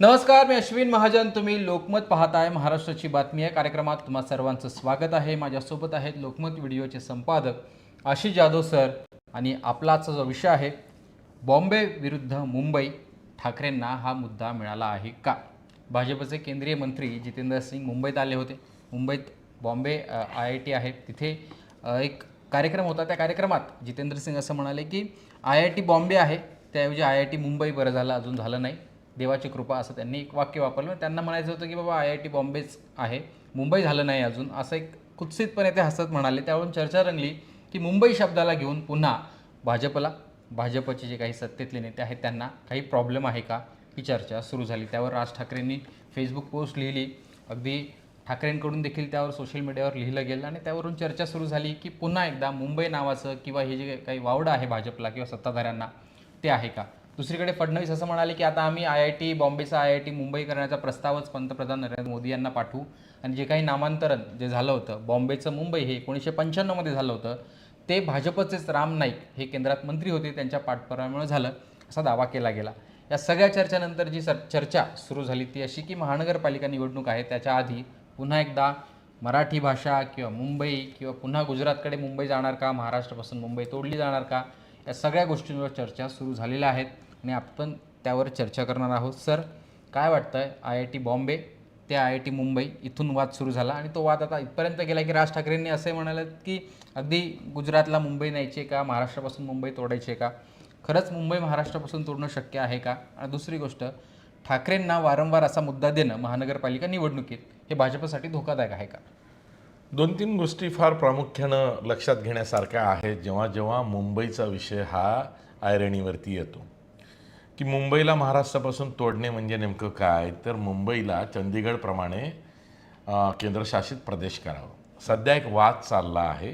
नमस्कार मी अश्विन महाजन. तुम्ही लोकमत पाहताय. महाराष्ट्राची बातमी आहे. कार्यक्रमात तुम्हा सर्वांचं स्वागत आहे. माझ्यासोबत आहेत लोकमत व्हिडिओचे संपादक आशिष जाधव सर आणि आपलाचा जो विषय आहे बॉम्बे विरुद्ध मुंबई ठाकरेंना हा मुद्दा मिळाला आहे का? भाजपचे केंद्रीय मंत्री जितेंद्र सिंग मुंबईत आले होते. मुंबईत बॉम्बे आय आय टी आहे. तिथे एक कार्यक्रम होता. त्या कार्यक्रमात जितेंद्र सिंग असं म्हणाले की आय आय टी बॉम्बे आहे. त्याऐवजी आय आय टी मुंबई बरं झालं अजून झालं नाही. देवाची कृपा असं त्यांनी एक वाक्य वापरलं. त्यांना म्हणायचं होतं की बाबा आय आय टी बॉम्बेच आहे. मुंबई झालं नाही अजून. असं एक कुत्सितपणे ते हसत म्हणाले. त्यावरून चर्चा रंगली की मुंबई शब्दाला घेऊन पुन्हा भाजपला भाजपचे जे काही सत्तेतले नेते आहेत त्यांना काही प्रॉब्लेम आहे का? ही चर्चा सुरू झाली. त्यावर राज ठाकरेंनी फेसबुक पोस्ट लिहिली. अगदी ठाकरेंकडून देखील त्यावर सोशल मीडियावर लिहिलं गेलं आणि त्यावरून चर्चा सुरू झाली की पुन्हा एकदा मुंबई नावाचं किंवा हे जे काही वावडं आहे भाजपला किंवा सत्ताधाऱ्यांना ते आहे का? दुसरीकडे फडणवीस असं म्हणाले की आता आम्ही आय आय टी बॉम्बेचा आय आय टी मुंबई करण्याचा प्रस्तावच पंतप्रधान नरेंद्र मोदी यांना पाठवू. आणि जे काही नामांतरण जे झालं होतं बॉम्बेचं मुंबई हे एकोणीसशे पंच्याण्णवमध्ये झालं होतं ते भाजपचेच राम नाईक हे केंद्रात मंत्री होते त्यांच्या पाठपुराव्यामुळे झालं असा दावा केला गेला. या सगळ्या चर्चेनंतर जी सर चर्चा सुरू झाली ती अशी की महानगरपालिका निवडणूक आहे त्याच्या आधी पुन्हा एकदा मराठी भाषा किंवा मुंबई किंवा पुन्हा गुजरातकडे मुंबई जाणार का महाराष्ट्रापासून मुंबई तोडली जाणार का या सगळ्या गोष्टींवर चर्चा सुरू झालेल्या आहेत. आणि आपण त्यावर चर्चा करणार आहोत. सर काय वाटतं आहे आय आय टी बॉम्बे ते आय आय टी मुंबई इथून वाद सुरू झाला आणि तो वाद आता इथपर्यंत गेला की राज ठाकरेंनी असे म्हणाले की अगदी गुजरातला मुंबई न्यायची का? महाराष्ट्रापासून मुंबई तोडायची का? खरंच मुंबई महाराष्ट्रापासून तोडणं शक्य आहे का? आणि दुसरी गोष्ट ठाकरेंना वारंवार असा मुद्दा देणं महानगरपालिका निवडणुकीत हे भाजपसाठी धोकादायक आहे का? दोन तीन गोष्टी फार प्रामुख्यानं लक्षात घेण्यासारख्या आहेत. जेव्हा जेव्हा मुंबईचा विषय हा ऐरणीवरती येतो की मुंबईला महाराष्ट्रापासून तोडणे म्हणजे नेमकं काय? तर मुंबईला चंदीगडप्रमाणे केंद्रशासित प्रदेश करावं. सध्या एक वाद चालला आहे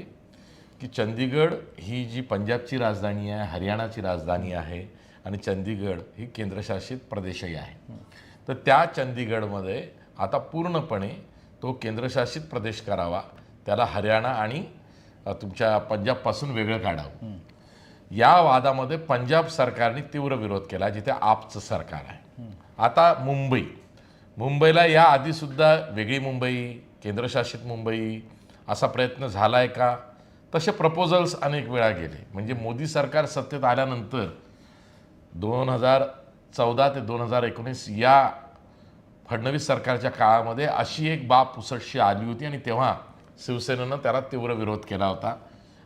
की चंदीगड ही जी पंजाबची राजधानी आहे हरियाणाची राजधानी आहे आणि चंदीगड ही केंद्रशासित प्रदेशही आहे. तर त्या चंदीगडमध्ये आता पूर्णपणे तो केंद्रशासित प्रदेश करावा. त्याला हरियाणा आणि तुमच्या पंजाबपासून वेगळं काढावं. या वादामध्ये पंजाब सरकारने तीव्र विरोध केला जिथे आपचं सरकार आहे. आता मुंबई. मुंबईला या आधीसुद्धा वेगळी मुंबई केंद्रशासित मुंबई असा प्रयत्न झाला आहे का? तसे प्रपोजल्स अनेक वेळा गेले. म्हणजे मोदी सरकार सत्तेत आल्यानंतर दोन हजार चौदा ते दोन हजार एकोणीस या फडणवीस सरकारच्या काळामध्ये अशी एक बाब पुसटशी आली होती आणि तेव्हा शिवसेनेनं त्याला तीव्र विरोध केला होता.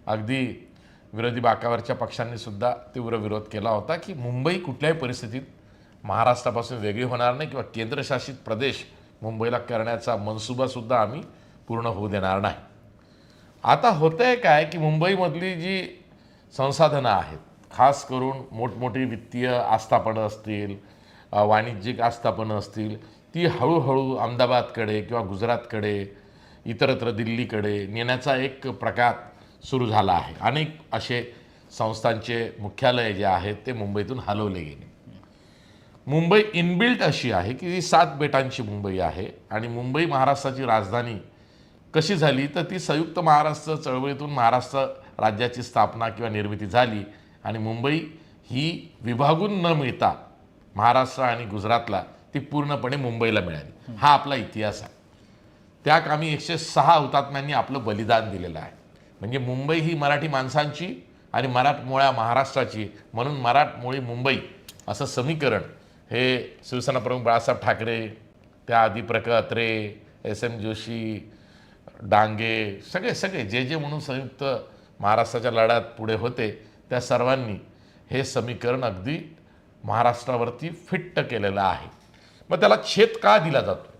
अगदी विरोधी बाकावरच्या पक्षांनी सुद्धा तीव्र विरोध केला होता की मुंबई कुठल्याही परिस्थितीत महाराष्ट्रापासून वेगळी होणार नाही किंवा केंद्रशासित प्रदेश मुंबईला करण्याचा मनसुबासुद्धा आम्ही पूर्ण होऊ देणार नाही. आता होतं आहे काय की मुंबईमधली जी संसाधनं आहेत खास करून मोठमोठी वित्तीय आस्थापनं असतील वाणिज्यिक आस्थापनं असतील ती हळूहळू अहमदाबादकडे किंवा गुजरातकडे इतरत्र दिल्लीकडे नेण्याचा एक प्रकार सुरू झाला आहे. अनेक असे संस्थांचे मुख्यालय जे आहेत ते मुंबईतून हलवले गेले. मुंबई इनबिल्ट अशी आहे की ही सात बेटांची मुंबई आहे आणि मुंबई महाराष्ट्राची राजधानी कशी झाली तर ती संयुक्त महाराष्ट्र चळवळीतून महाराष्ट्र राज्याची स्थापना किंवा निर्मिती झाली आणि मुंबई ही विभागून न मिळता महाराष्ट्र आणि गुजरातला ती पूर्णपणे मुंबईला मिळाली. हा आपला इतिहास आहे. त्या कामी एकशे सहा हुतात्म्यांनी आपलं बलिदान दिलेलं आहे. म्हणजे मुंबई ही मराठी माणसांची आणि मराठमोळ्या महाराष्ट्राची. म्हणून मराठमोळी मुंबई असं समीकरण हे शिवसेना प्रमुख बाळासाहेब ठाकरे त्याआधी प्रक अत्रे एस एम जोशी डांगे सगळे सगळे जे जे म्हणून संयुक्त महाराष्ट्राच्या लढ्यात पुढे होते त्या सर्वांनी हे समीकरण अगदी महाराष्ट्रावरती फिट्ट केलेलं आहे. मग त्याला छेद का दिला जातो?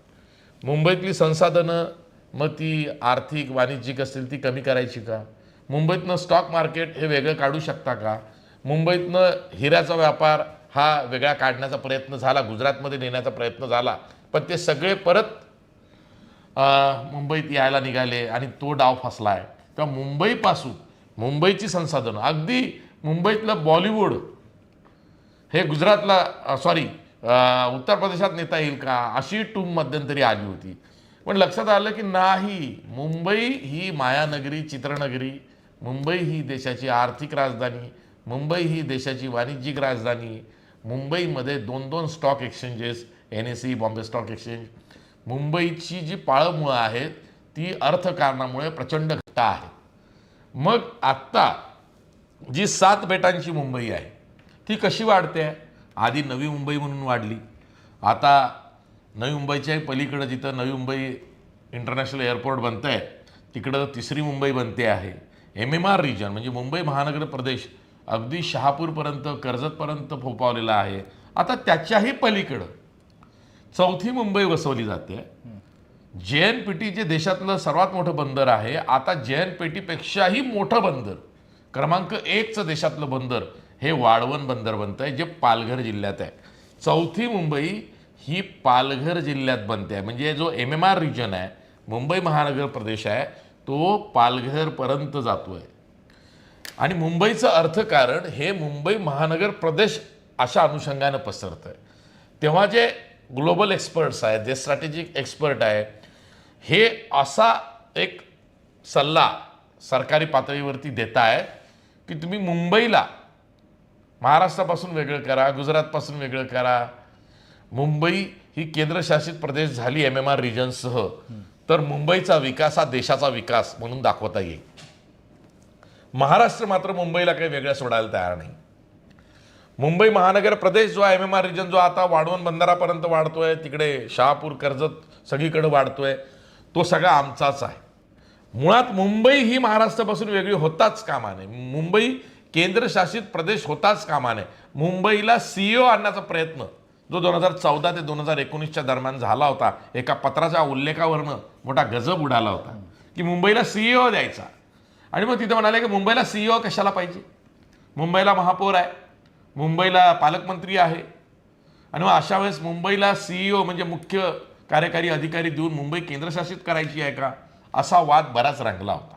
मुंबईतली संसाधनं मग ती आर्थिक वाणिज्यिक असतील ती कमी करायची का? मुंबईतनं स्टॉक मार्केट हे वेगळं काढू शकता का? मुंबईतनं हिऱ्याचा व्यापार हा वेगळा काढण्याचा प्रयत्न झाला गुजरातमध्ये नेण्याचा प्रयत्न झाला पण ते सगळे परत मुंबईत यायला निघाले आणि तो डाव फसला आहे तेव्हा मुंबईपासून मुंबईची संसाधनं अगदी मुंबईतलं बॉलिवूड हे गुजरातला सॉरी उत्तर प्रदेशात नेता येईल का? अशी टूम मध्यंतरी आली होती. पण लक्षात आलं की नाही मुंबई ही मायानगरी चित्रनगरी मुंबई ही देशाची आर्थिक राजधानी मुंबई ही देशाची वाणिज्यिक राजधानी मुंबईमध्ये दोन दोन stock exchanges N S C Bombay stock exchange मुंबईची जी पाळंमुळं आहेत ती अर्थकारणामुळे प्रचंड घट्ट आहे. मग आत्ता जी सात बेटांची मुंबई आहे ती कशी वाढते? आहे आधी नवी मुंबई म्हणून वाढली. आता नवी मुंबईच्या पलीकडं जिथं नवी मुंबई इंटरनॅशनल एअरपोर्ट बनतं आहे तिकडं तिसरी मुंबई बनते आहे. एम एम आर रिजन म्हणजे मुंबई महानगर प्रदेश अगदी शहापूरपर्यंत कर्जतपर्यंत फोपावलेला आहे. आता त्याच्याही पलीकडं चौथी मुंबई वसवली जाते. जे एन पी टी जे देशातलं सर्वात मोठं बंदर आहे आता जे एन पी टीपेक्षाही मोठं बंदर क्रमांक एकचं देशातलं बंदर हे वाळवण बंदर बनतं आहे जे पालघर जिल्ह्यात आहे. चौथी मुंबई ही पालघर जिल्ह्यात बनते आहे. म्हणजे जो एम एम आर रिजन आहे मुंबई महानगर प्रदेश आहे तो पालघरपर्यंत जातो आहे आणि मुंबईचं अर्थकारण हे मुंबई महानगर प्रदेश अशा अनुषंगानं पसरतं आहे तेव्हा जे ग्लोबल एक्सपर्ट्स आहेत जे स्ट्रॅटेजिक एक्सपर्ट आहे हे असा एक सल्ला सरकारी पातळीवरती देत आहे की तुम्ही मुंबईला महाराष्ट्रापासून वेगळं करा गुजरातपासून वेगळं करा मुंबई ही केंद्रशासित प्रदेश झाली एम एम आर रिजनसह तर मुंबईचा विकास हा देशाचा विकास म्हणून दाखवता येईल. महाराष्ट्र मात्र मुंबईला काही वेगळ्या सोडायला तयार नाही. मुंबई महानगर प्रदेश जो एम एम आर रिजन जो आता वाढवण बंदरापर्यंत वाढतोय तिकडे शहापूर कर्जत सगळीकडे वाढतोय तो सगळा आमचाच आहे. मुळात मुंबई ही महाराष्ट्रापासून वेगळी होताच कामा नये मुंबई केंद्रशासित प्रदेश होताच कामा नये मुंबईला सीईओ आणण्याचा प्रयत्न जो दोन हजार चौदा ते दोन हजार एकोणीसच्या दरम्यान झाला होता एका पत्राच्या उल्लेखावरनं मोठा गजब उडाला होता की मुंबईला सीईओ द्यायचा. आणि मग तिथे म्हणाले की मुंबईला सीईओ कशाला पाहिजे? मुंबईला महापौर आहे मुंबईला पालकमंत्री आहे. आणि मग अशा वेळेस मुंबईला सीईओ म्हणजे मुख्य कार्यकारी अधिकारी देऊन मुंबई केंद्रशासित करायची आहे का? असा वाद बराच रंगला होता.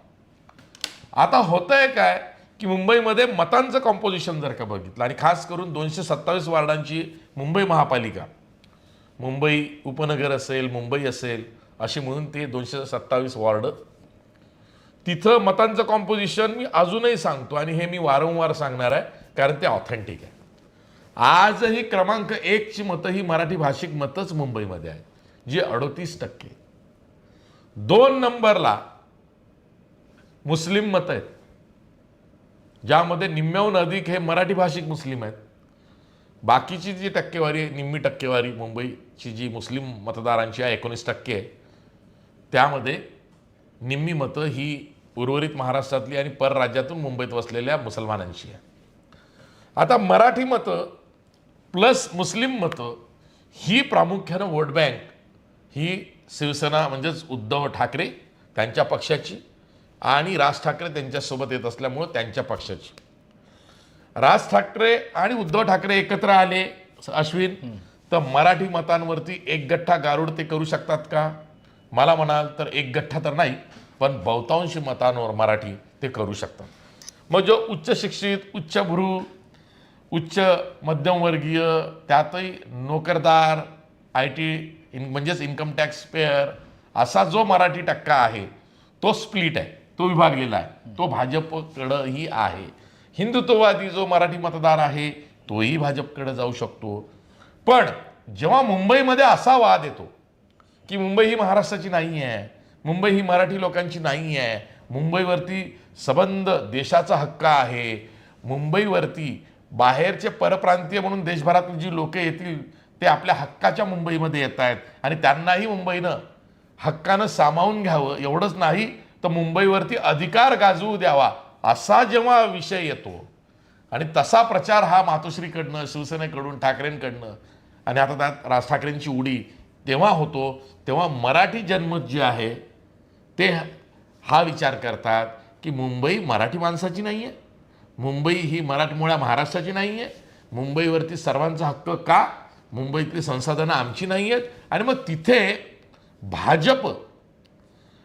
आता होतंय काय? की मुंबईमध्ये मतांचं कॉम्पोजिशन जर का बघितलं आणि खास करून दोनशे सत्तावीस वार्डांची मुंबई महापालिका मुंबई उपनगर असेल मुंबई असेल अशी म्हणून ते दोनशे सत्तावीस वॉर्ड. तिथं मतांचं कॉम्पोजिशन मी अजूनही सांगतो आणि हे मी वारंवार सांगणार आहे कारण ते ऑथेंटिक आहे. आजही क्रमांक एकची मतं ही मराठी भाषिक मतच मुंबईमध्ये आहेत जी अडोतीस टक्के. दोन नंबरला मुस्लिम मतं आहेत. ज्यामध्ये निम्म्याहून अधिक हे मराठी भाषिक मुस्लिम आहेत. बाकीची जी टक्केवारी आहे निम्मी टक्केवारी मुंबईची जी मुस्लिम मतदारांची आहे एकोणीस टक्के आहे त्यामध्ये निम्मी मतं ही उर्वरित महाराष्ट्रातली आणि परराज्यातून मुंबईत वसलेल्या मुसलमानांची आहे. आता मराठी मतं प्लस मुस्लिम मतं ही प्रामुख्यानं वोट बँक ही शिवसेना म्हणजेच उद्धव ठाकरे त्यांच्या पक्षाची आणि राज ठाकरे त्यांच्यासोबत येत असल्यामुळं त्यांच्या पक्षाची. राज ठाकरे आणि उद्धव ठाकरे एकत्र आले अश्विन. तर मराठी मतांवरती एक गठ्ठा गारुड ते करू शकतात का? मला म्हणाल तर एक गठ्ठा तर नाही पण बहुतांशी मतांवर मराठी ते करू शकतात. मग जो उच्च शिक्षित उच्चभ्रू उच्च मध्यमवर्गीय त्यातही नोकरदार आय टी इन म्हणजेच इन्कम टॅक्स पेअर असा जो मराठी टक्का आहे तो स्प्लिट आहे. तो विभागलेला आहे. तो भाजपकडंही आहे. हिंदुत्ववादी जो मराठी मतदार आहे तोही भाजपकडे जाऊ शकतो. पण जेव्हा मुंबईमध्ये असा वाद येतो की मुंबई ही महाराष्ट्राची नाही आहे मुंबई ही मराठी लोकांची नाही आहे मुंबईवरती सबंध देशाचा हक्क आहे मुंबईवरती बाहेरचे परप्रांतीय म्हणून देशभरातली जी लोक येतील ते आपल्या हक्काच्या मुंबईमध्ये येत आहेत आणि त्यांनाही मुंबईनं हक्कानं सामावून घ्यावं एवढंच नाही तर मुंबईवरती अधिकार गाजवू द्यावा असा जेव्हा विषय येतो आणि तसा प्रचार हा मातोश्रीकडनं शिवसेनेकडून ठाकरेंकडनं आणि आता त्यात राज ठाकरेंची उडी तेव्हा होतो तेव्हा मराठी जन्मत जे आहे ते हा विचार करतात की मुंबई मराठी माणसाची नाही आहे मुंबई ही मराठमोळ्या महाराष्ट्राची नाही आहे मुंबईवरती सर्वांचा हक्क का? मुंबईतली संसाधनं आमची नाही आहेत आणि मग तिथे भाजप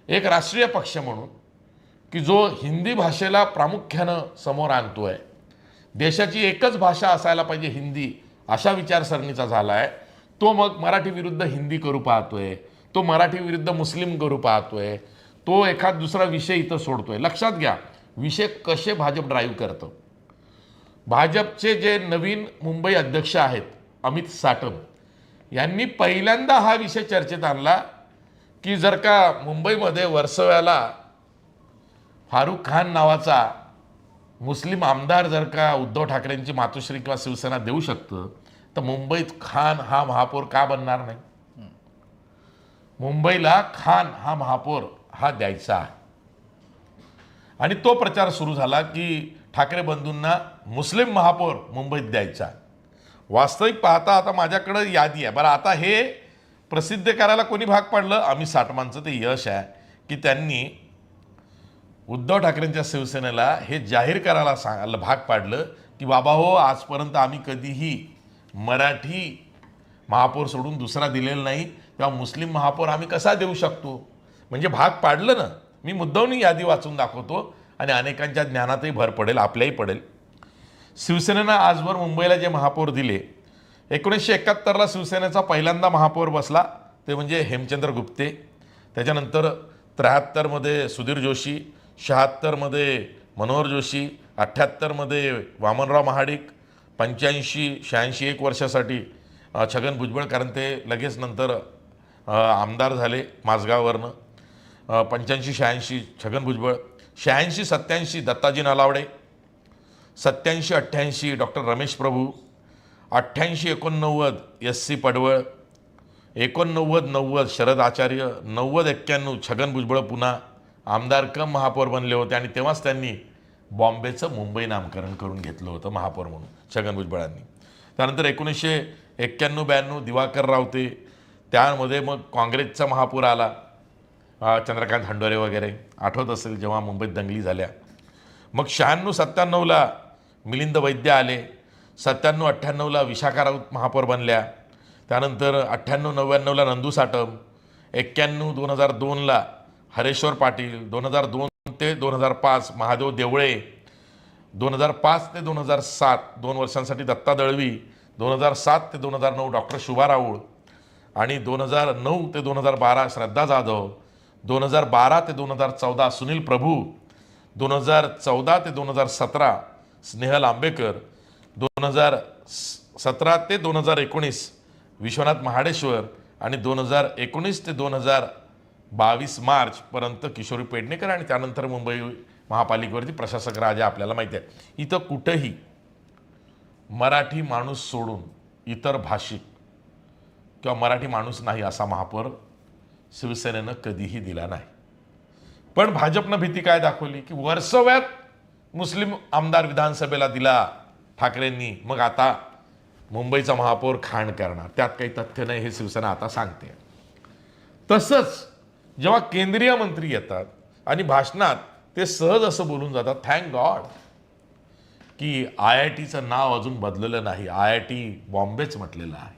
एक राष्ट्रीय पक्ष म्हणून की जो हिंदी भाषेला प्रामुख्यानं समोर आणतोय. देशाची एकच भाषा असायला पाहिजे हिंदी अशा विचारसरणीचा झाला आहे तो मग मराठी विरुद्ध हिंदी करू पाहतोय तो मराठी विरुद्ध मुस्लिम करू पाहतोय तो एखाद दुसरा विषय इथं सोडतोय. लक्षात घ्या विषय कसे भाजप ड्राईव्ह करतं. भाजपचे जे नवीन मुंबई अध्यक्ष आहेत अमित साटम यांनी पहिल्यांदा हा विषय चर्चेत आणला की जर का मुंबईमध्ये वर्सव्याला फारुख खान नावाचा मुस्लिम आमदार जर का उद्धव ठाकरेंची मातोश्री किंवा शिवसेना देऊ शकतं तर मुंबईत खान हा महापौर का बनणार नाही? मुंबईला खान हा महापौर हा द्यायचा आहे. आणि तो प्रचार सुरू झाला की ठाकरे बंधूंना मुस्लिम महापौर मुंबईत द्यायचा वास्तविक पाहता आता माझ्याकडं यादी आहे. बरं आता हे प्रसिद्ध करायला कोणी भाग पाडलं? आम्ही साठमांचं ते यश आहे की त्यांनी उद्धव ठाकरेंच्या शिवसेनेला हे जाहीर करायला सांग भाग पाडलं की बाबा हो आजपर्यंत आम्ही कधीही मराठी महापौर सोडून दुसरा दिलेला नाही. तेव्हा मुस्लिम महापौर आम्ही कसा देऊ शकतो? म्हणजे भाग पाडलं ना. मी मुद्दावनी यादी वाचून दाखवतो आणि अनेकांच्या ज्ञानातही भर पडेल आपल्याही पडेल. शिवसेनेनं आजवर मुंबईला जे महापौर दिले एकोणीसशे एकाहत्तरला शिवसेनेचा पहिल्यांदा महापौर बसला ते म्हणजे हेमचंद्र गुप्ते. त्याच्यानंतर त्र्याहत्तरमध्ये सुधीर जोशी शहात्तरमध्ये मनोहर जोशी अठ्ठ्याहत्तरमध्ये वामनराव महाडिक पंच्याऐंशी शहाऐंशी एक वर्षासाठी छगन भुजबळ कारण ते लगेच नंतर आमदार झाले माझगाववरनं पंच्याऐंशी शहाऐंशी छगन भुजबळ शहाऐंशी सत्याऐंशी दत्ताजी नलावडे सत्याऐंशी अठ्ठ्याऐंशी डॉक्टर रमेश प्रभू अठ्ठ्याऐंशी एकोणनव्वद एस सी पडवळ एकोणनव्वद नव्वद शरद आचार्य नव्वद एक्क्याण्णव छगन भुजबळ पुन्हा आमदार कम महापौर बनले होते आणि तेव्हाच त्यांनी बॉम्बेचं मुंबई नामकरण करून घेतलं होतं महापौर म्हणून छगन भुजबळांनी. त्यानंतर एकोणीसशे एक्क्याण्णव ब्याण्णव दिवाकर रावते त्यामध्ये मग काँग्रेसचा महापौर आला चंद्रकांत हंडोरे वगैरे आठवत असेल जेव्हा मुंबईत दंगली झाल्या. मग शहाण्णव सत्त्याण्णवला मिलिंद वैद्य आले सत्त्याण्णव अठ्ठ्याण्णवला विशाखा राऊत महापौर बनल्या त्यानंतर अठ्ठ्याण्णव नव्याण्णवला नंदू साटम एक्क्याण्णव दोन हजार दोनला हरेश्वर पाटील दोन हजार दोन ते दोन हजार पाच महादेव देवळे दोन हजार पाच ते दोन हजार सात दोन वर्षांसाठी दत्ता दळवी दोन हजार सात ते दोन हजार नऊ डॉक्टर शुभा राऊळ आणि दोन हजार नऊ ते दोन हजार बारा श्रद्धा जाधव दोन हजार बारा ते दोन हजार चौदा सुनील प्रभू दोन हजार चौदा ते दोन हजार सतरा स्नेहल आंबेकर दोन हजार सतरा ते दोन हजार एकोणीस विश्वनाथ महाडेश्वर आणि दोन हजार एकोणीस ते दोन हजार बावीस मार्चपर्यंत किशोरी पेडणेकर आणि त्यानंतर मुंबई महापालिकेवरती प्रशासक राजा आपल्याला माहिती आहे इथं कुठंही मराठी माणूस सोडून इतर भाषिक किंवा मराठी माणूस नाही असा महापौर शिवसेनेनं कधीही दिला नाही. पण भाजपनं भीती काय दाखवली? की वर्सव्यात मुस्लिम आमदार विधानसभेला दिला. ठाकरेंनी मग आता मुंबईचा महापौर खाण करणार. त्यात काही तथ्य नाही हे शिवसेना आता सांगते. तसंच जेव्हा केंद्रीय मंत्री येतात आणि भाषणात ते सहज असं बोलून जातात थँक गॉड की आय आय टीचं नाव अजून बदललं नाही. आय आय टी बॉम्बेच म्हटलेलं आहे.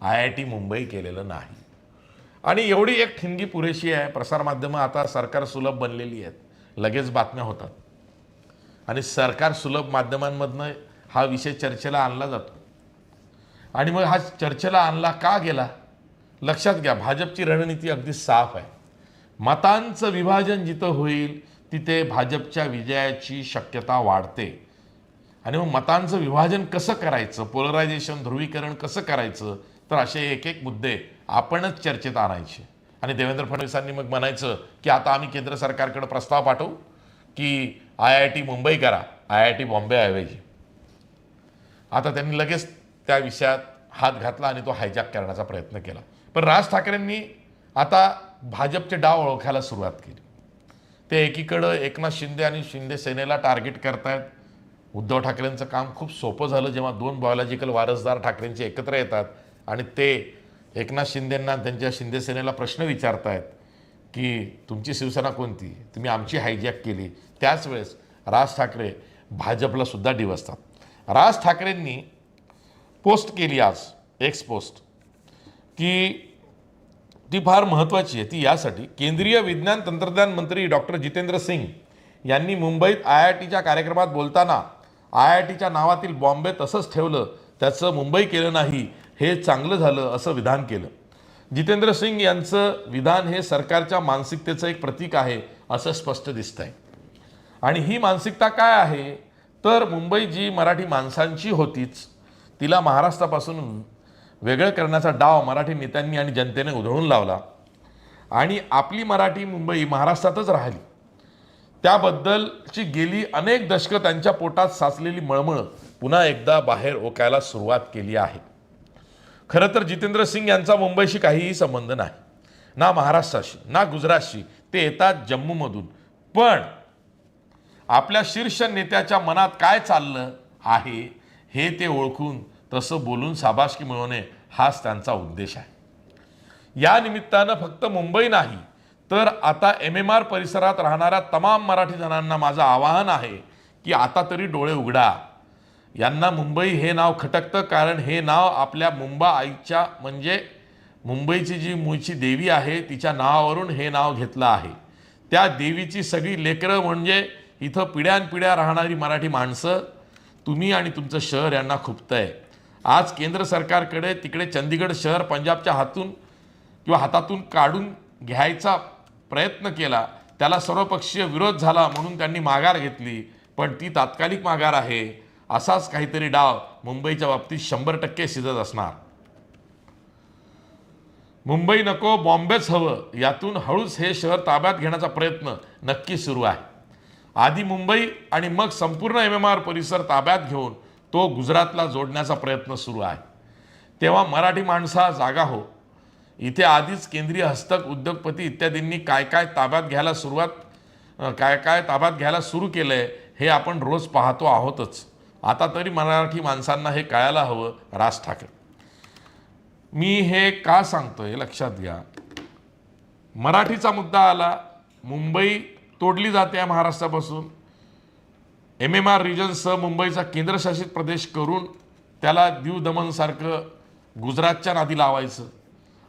आय आय टी मुंबई केलेलं नाही. आणि एवढी एक ठिणगी पुरेशी आहे. प्रसारमाध्यमं आता सरकार सुलभ बनलेली आहेत. लगेच बातम्या होतात. आणि सरकार सुलभ माध्यमांमधनं हा विषय चर्चेला आणला जातो. आणि मग हा चर्चेला आणला का गेला? लक्षात घ्या भाजपची रणनीती अगदी साफ आहे. मतांचं विभाजन जिथं होईल तिथे भाजपच्या विजयाची शक्यता वाढते. आणि मग मतांचं विभाजन कसं करायचं? पोलरायझेशन ध्रुवीकरण कसं करायचं? तर असे एक एक मुद्दे आपणच चर्चेत आणायचे. आणि देवेंद्र फडणवीसांनी मग म्हणायचं की आता आम्ही केंद्र सरकारकडे प्रस्ताव पाठवू की आय आय टी मुंबई करा आय आय टी बॉम्बे ऐवजी आता त्यांनी लगेच त्या विषयात हात घातला आणि तो हायजॅक करण्याचा प्रयत्न केला. पण राज ठाकरेंनी आता भाजपचे डाव ओळखायला सुरुवात केली. ते एकीकडं एकनाथ शिंदे आणि शिंदे सेनेला टार्गेट करतायत. उद्धव ठाकरेंचं काम खूप सोपं झालं जेव्हा दोन बायोलॉजिकल वारसदार ठाकरेंचे एकत्र येतात आणि ते एकनाथ शिंदेंना त्यांच्या शिंदे सेनेला प्रश्न विचारतायत की तुमची शिवसेना कोणती? तुम्ही आमची हायजॅक केली. त्याच वेळेस राज ठाकरे भाजपला सुद्धा डिवसतात. राज ठाकरेंनी पोस्ट केली आज एक्स पोस्ट की ती फार महत्त्वाची आहे. ती यासाठी केंद्रीय विज्ञान तंत्रज्ञान मंत्री डॉक्टर जितेंद्र सिंग यांनी मुंबईत आय आय टीच्या कार्यक्रमात बोलताना आय आय टीच्या नावातील बॉम्बे तसंच ठेवलं त्याचं मुंबई केलं नाही हे चांगलं झालं असं विधान केलं. जितेंद्र सिंग यांचं विधान हे सरकारच्या मानसिकतेचं एक प्रतीक आहे असं स्पष्ट दिसतंय. आहे आणि ही मानसिकता काय आहे? तर मुंबई जी मराठी माणसांची होतीच तिला महाराष्ट्रापासून वेगळं करण्याचा डाव मराठी नेत्यांनी आणि जनतेने उधळून लावला. आणि आपली मराठी मुंबई महाराष्ट्रातच राहिली. त्याबद्दलची गेली अनेक दशकं त्यांच्या पोटात साचलेली मळमळ पुन्हा एकदा बाहेर ओकायला सुरुवात केली आहे. खरं तर जितेंद्र सिंग यांचा मुंबईशी काहीही संबंध नाही. ना महाराष्ट्राशी ना गुजरातशी ते येतात जम्मूमधून. पण आपल्या शीर्ष नेत्याच्या मनात काय चाललं आहे हे ते ओळखून तसं बोलून साबासकी मिळवणे हाच त्यांचा उद्देश आहे. या निमित्तानं फक्त मुंबई नाही तर आता एम एम आर परिसरात राहणाऱ्या तमाम मराठी जणांना माझं आवाहन आहे की आता तरी डोळे उघडा. यांना मुंबई हे नाव खटकतं कारण हे नाव आपल्या मुंबा आईच्या म्हणजे मुंबईची जी मूळची देवी आहे तिच्या नावावरून हे नाव घेतलं आहे. त्या देवीची सगळी लेकरं म्हणजे इथं पिढ्यानपिढ्या राहणारी मराठी माणसं तुम्ही आणि तुमचं शहर यांना खुपतंय. आज केंद्र सरकारकडे तिकडे चंदीगड शहर पंजाबच्या हातून किंवा हातातून काढून घ्यायचा प्रयत्न केला त्याला सर्वपक्षीय विरोध झाला म्हणून त्यांनी माघार घेतली पण ती तात्कालिक माघार आहे असाच काहीतरी डाव मुंबईच्या बाबतीत शंभर टक्के शिजत असणार. मुंबई नको बॉम्बेच हवं यातून हळूच हे शहर ताब्यात घेण्याचा प्रयत्न नक्की सुरू आहे. आधी मुंबई आणि मग संपूर्ण एम एम आर परिसर ताब्यात घेऊन तो गुजरातला जोडण्याचा प्रयत्न सुरू आहे. तेव्हा मराठी माणसा जागा हो. इथे आधीच केंद्रीय हस्तक उद्योगपती इत्यादींनी काय काय ताब्यात घ्यायला सुरुवात काय काय ताब्यात घ्यायला सुरू केलं आहे हे आपण रोज पाहतो आहोतच. आता तरी मराठी माणसांना हे कळायला हवं राज ठाकरे. मी हे का सांगतोय? लक्षात घ्या. मराठीचा मुद्दा आला मुंबई तोडली जाते महाराष्ट्रापासून. एम एम आर रिजनसह मुंबईचा केंद्रशासित प्रदेश करून त्याला दीव दमनसारखं गुजरातच्या नादी लावायचं.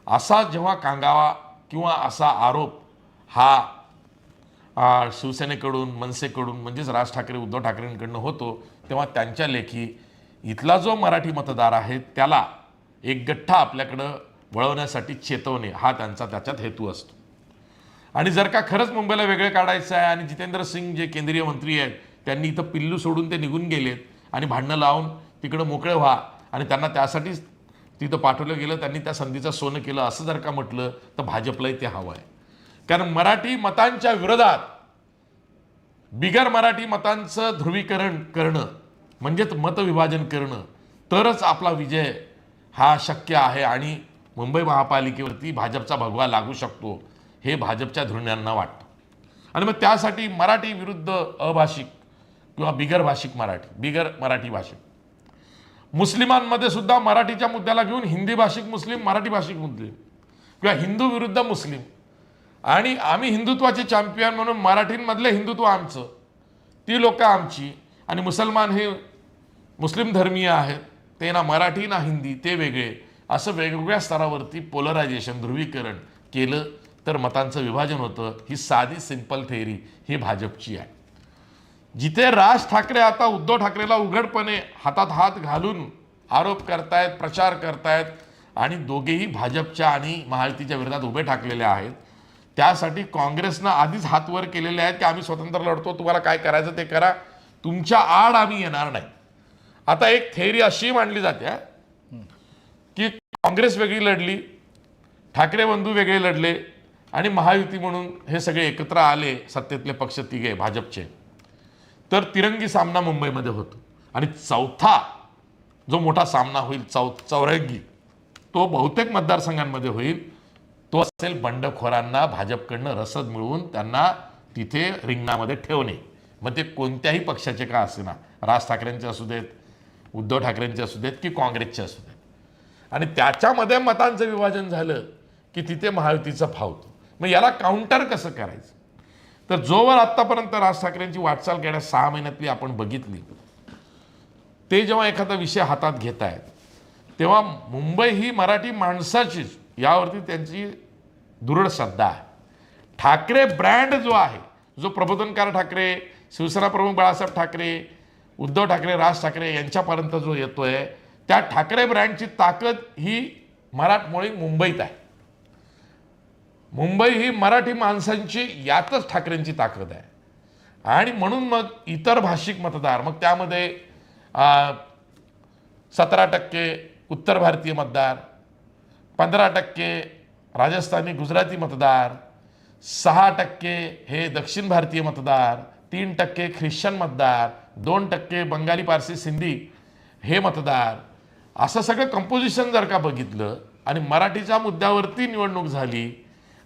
असा जेव्हा कांगावा किंवा असा आरोप हा शिवसेनेकडून मनसेकडून म्हणजेच राज ठाकरे उद्धव ठाकरेंकडनं होतो तेव्हा त्यांच्या लेखी इथला जो मराठी मतदार आहे त्याला एक गठ्ठा आपल्याकडं वळवण्यासाठी चेतवणे हा त्यांचा त्याच्यात हेतू असतो. आणि जर का खरंच मुंबईला वेगळं काढायचं आहे आणि जितेंद्र सिंग जे केंद्रीय मंत्री आहेत त्यांनी इथं पिल्लू सोडून ते निघून गेलेत आणि भांडणं लावून तिकडं मोकळे व्हा. आणि त्यांना त्यासाठीच तिथं पाठवलं गेलं त्यांनी त्या संधीचं सोनं केलं असं जर का म्हटलं तर भाजपलाही ते हवं आहे. कारण मराठी मतांच्या विरोधात बिगर मराठी मतांचं ध्रुवीकरण करणं म्हणजेच मतविभाजन करणं तरच आपला विजय हा शक्य आहे आणि मुंबई महापालिकेवरती भाजपचा भगवा लागू शकतो. हे भाजपच्या धुरण्यांना वाटतं. आणि मग त्यासाठी मराठी विरुद्ध अभाषिक किंवा बिगर भाषिक मराठी बिगर मराठी भाषिक. मुस्लिमांमध्ये सुद्धा मराठीच्या मुद्द्याला घेऊन हिंदी भाषिक मुस्लिम मराठी भाषिक मुस्लिम किंवा हिंदू विरुद्ध मुस्लिम. आणि आम्ही हिंदुत्वाचे चॅम्पियन म्हणून मराठींमधले हिंदुत्व आमचं ती लोकं आमची. आणि मुसलमान हे मुस्लिम धर्मीय आहेत ते ना मराठी ना हिंदी ते वेगळे. असं वेगवेगळ्या स्तरावरती पोलरायझेशन ध्रुवीकरण केलं तर मतांचं विभाजन होतं ही साधी सिंपल थेअरी ही भाजपची आहे. जिथे राज ठाकरे आता उद्धव ठाकरेला उघडपणे हातात हात घालून आरोप करतायत प्रचार करतायत आणि दोघेही भाजपच्या आणि महायुतीच्या विरोधात उभे ठाकलेले आहेत त्यासाठी काँग्रेसनं आधीच हातवर केलेले आहेत की आम्ही स्वतंत्र लढतो तुम्हाला काय करायचं ते करा तुमच्या आड आम्ही येणार नाही. आता एक थेअरी अशी मांडली जाते की काँग्रेस वेगळी लढली ठाकरे बंधू वेगळे लढले आणि महायुती म्हणून हे सगळे एकत्र आले सत्तेतले पक्ष तिघे भाजपचे. तर तिरंगी सामना मुंबईमध्ये होतो. आणि चौथा जो मोठा सामना होईल चौ चौरंगी तो बहुतेक मतदारसंघांमध्ये होईल. तो असेल बंडखोरांना भाजपकडनं रसद मिळवून त्यांना तिथे रिंगणामध्ये ठेवणे. मग ते कोणत्याही पक्षाचे का असेना राज ठाकरेंचे असू देत उद्धव ठाकरेंचे असू देत की काँग्रेसचे असू देत. आणि त्याच्यामध्ये मतांचं विभाजन झालं की तिथे महायुतीचा फावतो मग याला काउंटर कसं करायचं? तर जोवर आत्तापर्यंत राज ठाकरेंची वाटचाल गेल्या सहा महिन्यातली आपण बघितली ते जेव्हा एखादा विषय हातात घेत आहेत तेव्हा मुंबई ही मराठी माणसाचीच यावरती त्यांची दृढ श्रद्धा आहे. ठाकरे ब्रँड जो आहे जो प्रबोधनकार ठाकरे शिवसेना प्रमुख बाळासाहेब ठाकरे उद्धव ठाकरे राज ठाकरे यांच्यापर्यंत जो येतोय त्या ठाकरे ब्रँडची ताकद ही मराठमोळी मुंबईत आहे. मुंबई ही मराठी माणसांची यातच ठाकरेंची ताकद आहे. आणि म्हणून मग इतर भाषिक मतदार मग त्यामध्ये सतरा टक्के उत्तर भारतीय मतदार पंधरा टक्के राजस्थानी गुजराती मतदार सहा टक्के हे दक्षिण भारतीय मतदार तीन टक्के ख्रिश्चन मतदार दोन टक्के बंगाली पारसी सिंधी हे मतदार. असं सगळं कंपोजिशन जर का बघितलं आणि मराठीच्या मुद्द्यावरती निवडणूक झाली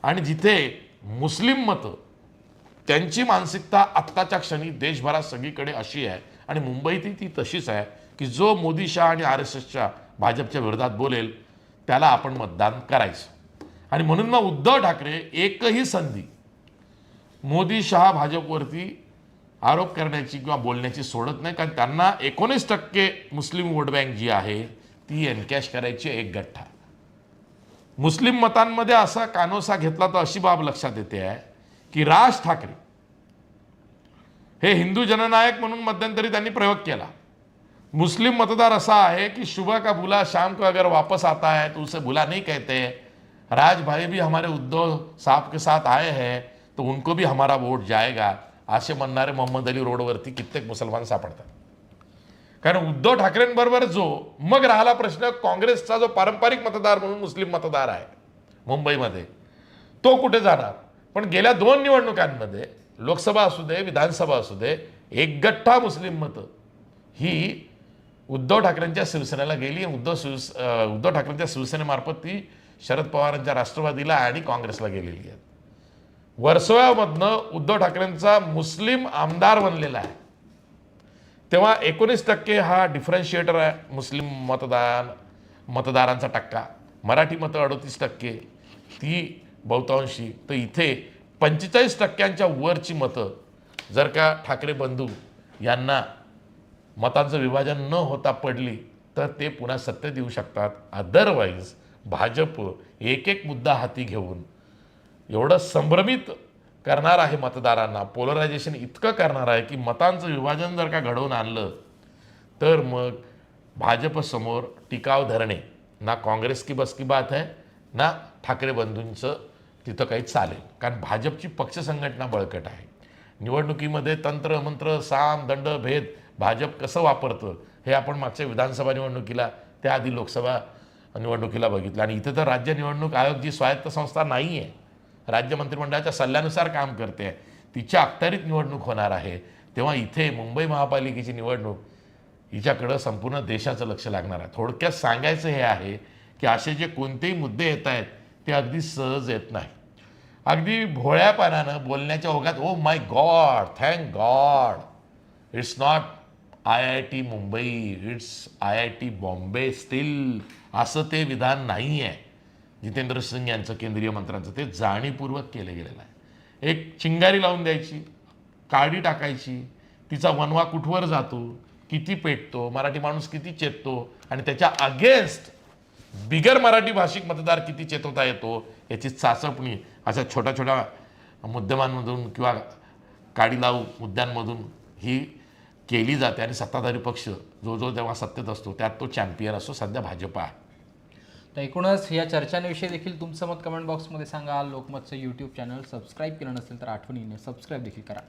आणि जिथे मुस्लिम मतं त्यांची मानसिकता आत्ताच्या क्षणी देशभरात सगळीकडे अशी आहे आणि मुंबईतही ती तशीच आहे की जो मोदी शहा आणि आर एस एसच्या भाजपच्या विरोधात बोलेल त्याला आपण मतदान करायचं. आणि म्हणून मग उद्धव ठाकरे एकही संधी मोदी शहा भाजपवरती आरोप करण्याची किंवा बोलण्याची सोडत नाही कारण त्यांना एकोणीस टक्के मुस्लिम वोट बँक जी आहे ती एनकॅश करायची एक गठ्ठा. मुस्लिम मतांमध्ये असा कानोसा घेतला तर अशी बाब लक्षात येते आहे की राज ठाकरे हे हिंदू जननायक म्हणून मध्यंतरी त्यांनी प्रयोग केला. मुस्लिम मतदार असा आहे कि सुबह का बुला शाम को अगर वापस आता है तो उसे बुला नहीं कहते. राज भाई भी हमारे उद्धव साहब के साथ आए हैं तो उनको भी हमारा वोट जाएगा. असे म्हणणारे मोहम्मद अली रोडवरती कित्येक मुसलमान सापडतात. कारण उद्धव ठाकरेंबरोबर जो मग राहिला प्रश्न काँग्रेसचा जो पारंपरिक मतदार म्हणून मुस्लिम मतदार आहे मुंबईमध्ये तो कुठे जाणार? पण गेल्या दोन निवडणुकांमध्ये लोकसभा असू दे विधानसभा असू दे एक गठ्ठा मुस्लिम मतं ही उद्धव ठाकरेंच्या शिवसेनेला गेली. उद्धव शिवस उद्धव ठाकरेंच्या शिवसेनेमार्फत ती शरद पवारांच्या राष्ट्रवादीला आणि काँग्रेसला गेलेली आहे वर्सोव्यामधनं उद्धव ठाकरेंचा मुस्लिम आमदार बनलेला आहे. तेव्हा एकोणीस टक्के हा डिफरन्शिएटर आहे मुस्लिम मतदान मतदारांचा टक्का. मराठी मतं अडतीस टक्के ती बहुतांशी. तर इथे पंचेचाळीस टक्क्यांच्या वरची मतं जर का ठाकरे बंधू यांना मतांचं विभाजन न होता पडली तर ते पुन्हा सत्य देऊ शकतात. अदरवाईज भाजप एक एक मुद्दा हाती घेऊन एवढं संभ्रमित करणार आहे मतदारांना. पोलरायझेशन इतकं करणार आहे की मतांचं विभाजन जर का घडवून आणलं तर मग भाजपसमोर टिकाव धरणे. ना काँग्रेस की बस की बात आहे ना ठाकरे बंधूंचं तिथं काही चालेल. कारण भाजपची पक्ष संघटना बळकट आहे. निवडणुकीमध्ये तंत्र मंत्र साम दंड भेद भाजप कसं वापरतं हे आपण मागच्या विधानसभा निवडणुकीला त्याआधी लोकसभा निवडणुकीला बघितलं. आणि इथं तर राज्य निवडणूक आयोग जी स्वायत्त संस्था नाही आहे राज्य मंत्रिमंडळाच्या सल्ल्यानुसार काम करते. तिच्या अखत्यारीत निवडणूक होणार आहे. तेव्हा इथे मुंबई महापालिकेची निवडणूक हिच्याकडं संपूर्ण देशाचं लक्ष लागणार आहे. थोडक्यात सांगायचं हे आहे की असे जे कोणतेही मुद्दे येत आहेत ते अगदी सहज येत नाही. अगदी भोळ्या पानानं बोलण्याच्या ओघात ओ my God thank God it's not I I T Mumbai it's I I T Bombay still असं ते विधान नाही आहे जितेंद्र सिंग यांचं केंद्रीय मंत्र्यांचं ते जाणीवपूर्वक केलं गेलेलं आहे. एक चिंगारी लावून द्यायची काडी टाकायची तिचा वनवा कुठवर जातो किती पेटतो मराठी माणूस किती चेततो आणि त्याच्या अगेन्स्ट बिगर मराठी भाषिक मतदार किती चेतवता येतो याची चाचपणी अशा छोट्या छोट्या मुद्द्यांमधून किंवा काडी लावू मुद्द्यांमधून ही केली जाते आणि सत्ताधारी पक्ष जो जो जेव्हा सत्तेत असतो त्यात तो चॅम्पियन असतो. सध्या भाजपा आहे. तर एकूणच या चर्चांविषयी देखील तुमचं मत कमेंट बॉक्समध्ये सांगा. लोकमतचं यूट्यूब चॅनल सबस्क्राईब केलं नसेल तर आठवणीने सबस्क्राईब देखील करा.